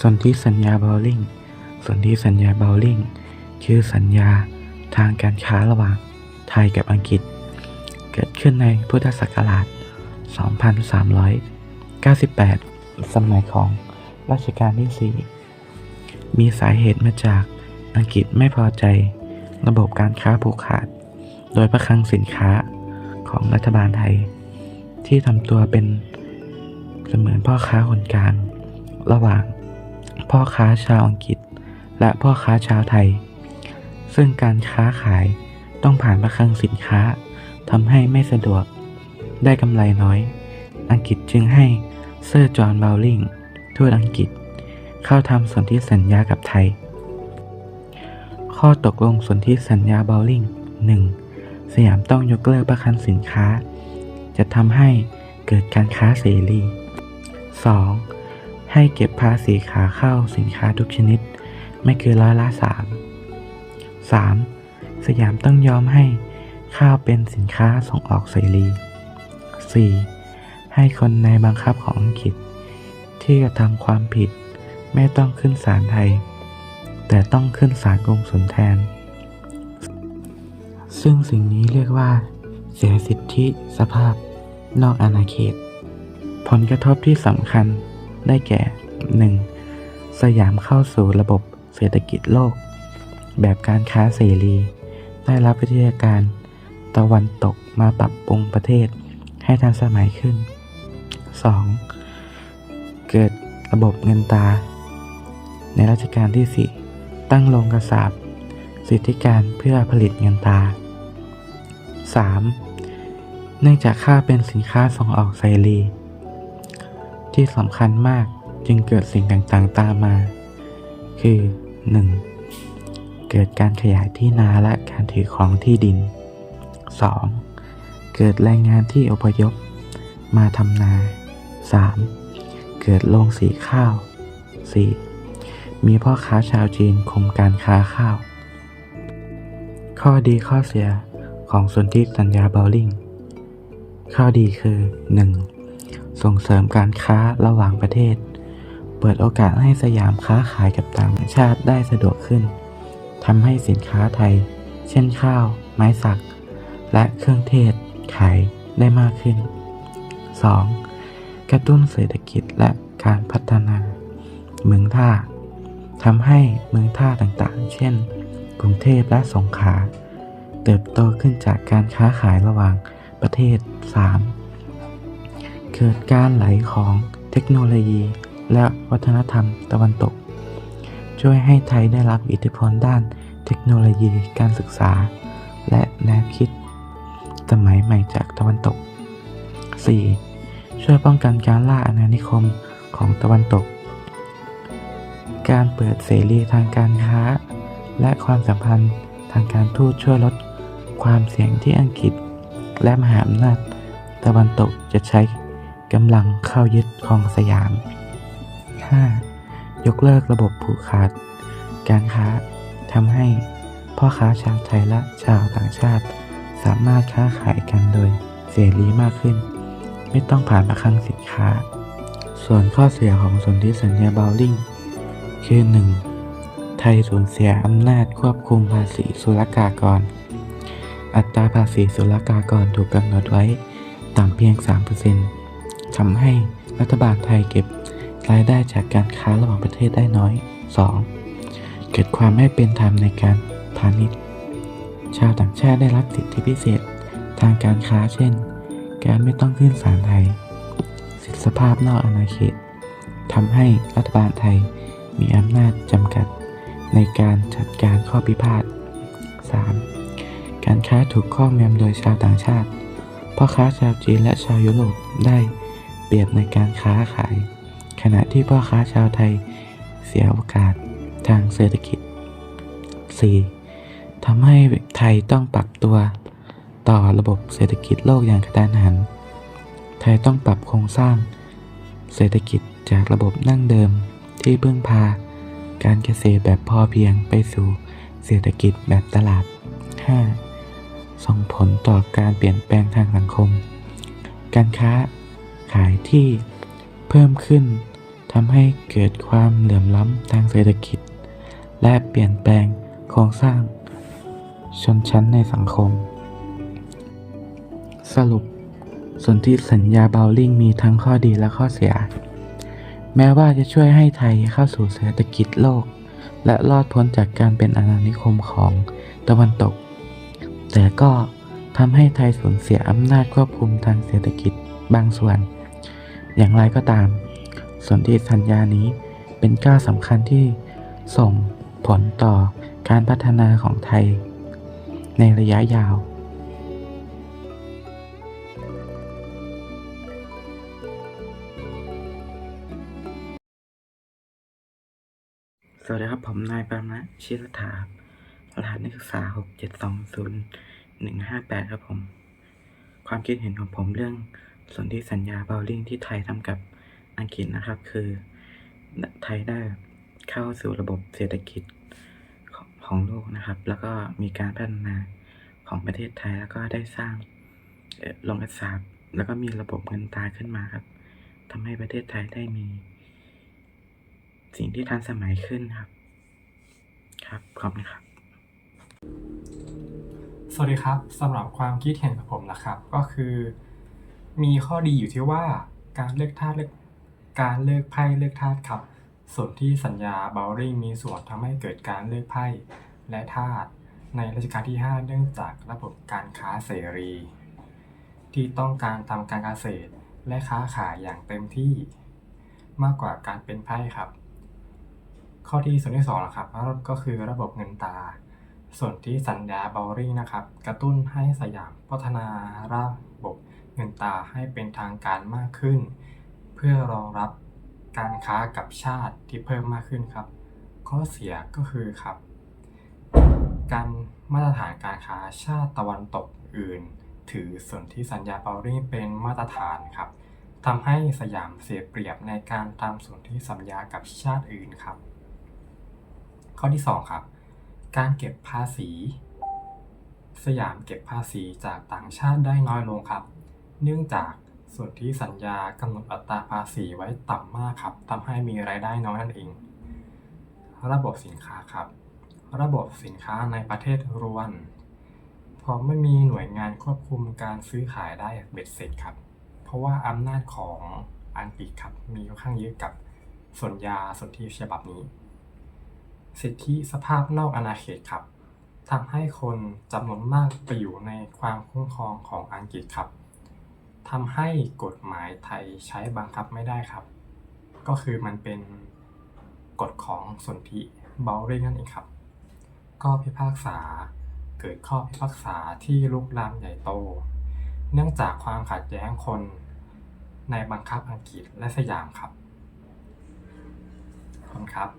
สนธิสัญญาเบลลิงสนธิสัญญาเบลลิงคือสัญญาทางการค้าระหว่างไทยกับอังกฤษ เกิดขึ้นในพุทธศักราช 2398 สมัยของรัชกาลที่ 4 มีสาเหตุมาจากอังกฤษไม่พอใจระบบการค้าผูกขาด โดยประคลังสินค้าของรัฐบาลไทย ที่ทำตัวเป็นเสมือนพ่อค้าคนกลาง ระหว่าง พ่อค้าชาวอังกฤษ และพ่อค้าชาวไทย ซึ่งการค้าขายต้องผ่านประคังสินค้าทำให้ไม่สะดวก ได้กำไรน้อย อังกฤษจึงให้เซอร์จอห์นเบลลิงทูตอังกฤษ เข้าทำสนธิสัญญากับไทย ข้อตกลงสนธิสัญญาเบลลิง 1. สยามต้องยกเลิกประคันสินค้า จะทำให้เกิดการค้าเสรี 2. ให้เก็บภาษีขาเข้าสินค้าทุกชนิด ไม่เกินร้อยละสาม 3. สยามต้องยอมให้ข้าวเป็นสินค้าส่งออกเสรี 4. ให้คนในบังคับของอังกฤษ ที่กระทำความผิด ไม่ต้องขึ้นศาลไทย แต่ต้องขึ้นศาลกงสุลแทน ซึ่งสิ่งนี้เรียกว่า เสียสิทธิสภาพนอกอาณาเขต ผลกระทบที่สำคัญ ได้แก่ 1. สยามเข้าสู่ระบบเศรษฐกิจโลก แบบการค้าเสรี ได้รับวิทยาการตะวันตกมาปรับปรุงประเทศให้ทันสมัยขึ้น 2. เกิดระบบเงินตา ในรัชกาลที่ 4 ตั้งโรงกระสาบสิทธิการเพื่อผลิตเงินตา 3. เนื่องจากข้าวเป็นสินค้าส่งออกเสรี ที่สำคัญมากจึงเกิดสิ่งต่างๆตามมา คือ 1. เกิดการขยายที่นาและการถือของที่ดิน 2. เกิดแรงงานที่อพยพ มาทำนา 3. เกิดโรงสีข้าว 4. มีพ่อค้าชาวจีนคุมการค้าข้าว ข้อดีข้อเสียของสนธิสัญญาเบลลิงข้อดีคือ 1. ส่งเสริมการค้าระหว่างประเทศ เปิดโอกาสให้สยามค้าขายกับต่างชาติได้สะดวกขึ้นทำให้สินค้าไทย เช่นข้าว ไม้สัก และเครื่องเทศ ขายได้มากขึ้น 2. กระตุ้นเศรษฐกิจและการพัฒนา เมืองท่าทำให้เมืองท่าต่างๆ เช่น กรุงเทพและสงขลาเติบโตขึ้นจากการค้าขายระหว่างประเทศ 3. เกิดการไหลของเทคโนโลยี และวัฒนธรรมตะวันตก ช่วยให้ไทยได้รับอิทธิพลด้านเทคโนโลยีการศึกษา และแนวคิด สมัยใหม่จากตะวันตก 4. ช่วยป้องกันการล่าอาณานิคมของตะวันตก การเปิดเสรีทางการค้า และความสัมพันธ์ทางการทูตช่วยลดความเสี่ยงที่อังกฤษ และมหาอำนาจตะวันตกจะใช้ กำลังเข้ายึดครองสยาม 5. ยกเลิกระบบผูกขาด การค้าทำให้พ่อค้าชาวไทยและชาวต่างชาติ สามารถค้าขายกันโดยเสรีมากขึ้น ไม่ต้องผ่านประคังสินค้า ส่วนข้อเสียของสนธิสัญญาเบลลิงคือ 1. ไทยสูญเสียอำนาจควบคุมภาษีศุลกากร อัตราภาษีศุลกากรถูกกำหนดไว้ต่ำเพียง 3% ทำให้รัฐบาลไทยเก็บรายได้จากการค้าระหว่างประเทศได้น้อย 2. เกิดความไม่เป็นธรรมในการพาณิชย์ ชาวต่างชาติได้รับสิทธิพิเศษทางการค้าเช่น การไม่ต้องขึ้นศาลไทย สิทธิสภาพนอกอาณาเขตทำให้รัฐบาลไทยมีอำนาจจำกัดในการจัดการข้อพิพาท 3. การค้าถูกครอบงำโดยชาวต่างชาติพ่อค้าชาวจีนและชาวยุโรปได้ เปรียบในการค้าขาย ขณะที่พ่อค้าชาวไทยเสียโอกาสทางเศรษฐกิจ 4. ทำให้ไทยต้องปรับตัวต่อระบบเศรษฐกิจโลกอย่างกระทันหัน ไทยต้องปรับโครงสร้าง เศรษฐกิจจากระบบนั่งเดิมที่พึ่งพา การเกษตรแบบพอเพียงไปสู่เศรษฐกิจแบบตลาด 5. ส่งผลต่อการเปลี่ยนแปลงทางสังคม การค้า ขายที่เพิ่มขึ้นทำให้เกิดความเหลื่อมล้ำทางเศรษฐกิจ และเปลี่ยนแปลงโครงสร้าง ชนชั้นในสังคม สรุปสนธิสัญญาเบลลิงมีทั้งข้อดีและข้อเสีย แม้ว่าจะช่วยให้ไทยเข้าสู่เศรษฐกิจโลก และรอดพ้นจากการเป็นอาณานิคมของตะวันตก แต่ก็ทำให้ไทยสูญเสียอำนาจควบคุมทางเศรษฐกิจบางส่วน อย่างไรก็ตาม สนธิสัญญานี้เป็นก้าวสำคัญที่ส่งผลต่อการพัฒนาของไทย ในระยะยาวสวัสดีครับ ผมนายปรมาชิรถา รหัสนักศึกษา 6 7 2 0 1 5 8 ครับผม ความคิดเห็นของผมเรื่อง ส่วนธิสัญญาเบลลิงที่ไทยทำกับอังกฤษนะครับ คือไทยได้เข้าสู่ระบบเศรษฐกิจของโลกนะครับ แล้วก็มีการพัฒนาของประเทศไทยแล้วก็ได้สร้างเอ่อโรงกระสาบแล้วก็มีระบบเงินตราขึ้นมาครับทำให้ประเทศไทยได้มี สิ่งที่ทันสมัยขึ้นครับ ครับขอบคุณครับ สวัสดีครับสำหรับความคิดเห็นของผมนะครับ ก็คือ มีข้อดีอยู่ที่ว่าการเลือกทาสเลือกการเลือกไพ่เลือกทาสครับ ส่วนที่สัญญาเบลลิงมีส่วนทำให้เกิดการเลือกไพ่และทาสในรัชกาลที่ 5 เนื่องจากระบบการค้าเสรี ที่ต้องการทำการเกษตรและค้าขายอย่างเต็มที่ มากกว่าการเป็นไพ่ครับ ข้อที่ส่วนที่สองนะครับก็คือระบบเงินตา ส่วนที่สัญญาเบลลิงนะครับ กระตุ้นให้สยามพัฒนาระบบ เงินตราให้เป็นทางการมากขึ้น เพื่อรองรับการค้ากับชาติที่เพิ่มมากขึ้นครับ ข้อเสียก็คือครับ การมาตรฐานการค้าชาติตะวันตกอื่น ถือส่วนที่สัญญาเบลลิงเป็นมาตรฐานครับทำให้สยามเสียเปรียบในการทำส่วนที่สัญญากับชาติอื่นครับ ข้อที่ 2 ครับ การเก็บภาษี สยามเก็บภาษีจากต่างชาติได้น้อยลงครับ เนื่องจากส่วนที่สัญญากำหนดอัตราภาษีไว้ต่ำมากครับทำให้มีรายได้น้อยนั่นเอง ระบบสินค้าครับ ระบบสินค้าในประเทศรวนเพราะไม่มีหน่วยงานควบคุมการซื้อขายได้เบ็ดเสร็จครับ เพราะว่าอำนาจของอังกฤษครับมีค่อนข้างเยอะกับสัญญาสนธิฉบับนี้ สิทธิสภาพนอกอาณาเขตครับทำให้คนจำนวนมากไปอยู่ในความคุ้มครองของอังกฤษครับ ทำให้กฎหมายไทยใช้บังคับไม่ได้ครับ ก็คือมันเป็นกฎของสนธิเบลลิงนั่นเองครับ ก็พิพากษาเกิดข้อพิพากษาที่ลุกลามใหญ่โต เนื่องจากความขัดแย้งคนในบังคับอังกฤษและสยามครับขอบคุณครับ